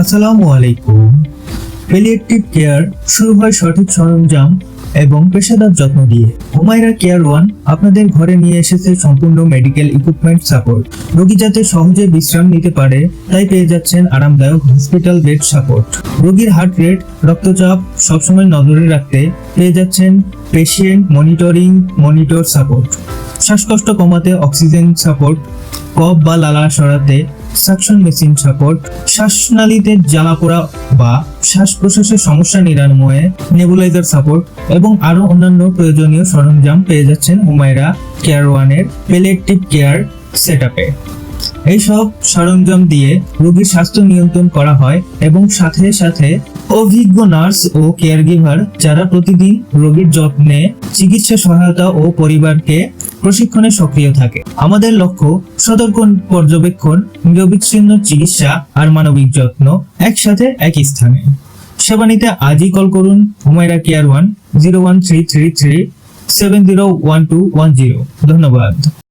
আসসালামু আলাইকুম palliative care শুরু হয় সঠিক সরঞ্জাম এবং পেশাদার যত্ন দিয়ে। হুমায়রা কেয়ার ওয়ান আপনাদের ঘরে নিয়ে এসেছে সম্পূর্ণ মেডিকেল ইকুইপমেন্ট সাপোর্ট রোগী যাতে সহজে বিশ্রাম নিতে পারে, তাই পেয়ে যাচ্ছেন আরামদায়ক হসপিটাল বেড সাপোর্ট রোগীর হার্ট রেট রক্তচাপ সবসময় নজরে রাখতে পেয়ে যাচ্ছেন পেশেন্ট মনিটরিং মনিটর সাপোর্ট শ্বাসকষ্ট কমাতে অক্সিজেন সাপোর্ট কফ বা লালা সরাতে সাকশন মেশিন সাপোর্ট শ্বাসনালীতে জ্বালা পোড়া বা শ্বাস প্রশ্বাসের সমস্যা নিরাময়ে নেবুলাইজার সাপোর্ট এবং আরও অন্যান্য প্রয়োজনীয় সরঞ্জাম পেয়ে যাচ্ছেন হুমায়রা কেয়ার ওয়ানের পেলেকটিভ কেয়ার সেট আপে এইসব সরঞ্জাম দিয়ে রোগীর স্বাস্থ্য নিয়ন্ত্রণ করা হয় এবং সাথে সাথে অভিজ্ঞ নার্স ও কেয়ারগিভার যারা প্রতিদিন রোগীর যত্নে চিকিৎসা সহায়তা ও পরিবারকে প্রশিক্ষণে সক্রিয় থাকে। আমাদের লক্ষ্য সতর্ক পর্যবেক্ষণ, নিরবিচ্ছিন্ন চিকিৎসা আর মানবিক যত্ন একসাথে একই স্থানে। সেবা নিতে আজই কল করুন Humaira care one zero one three three three seven zero one two one zero. ধন্যবাদ।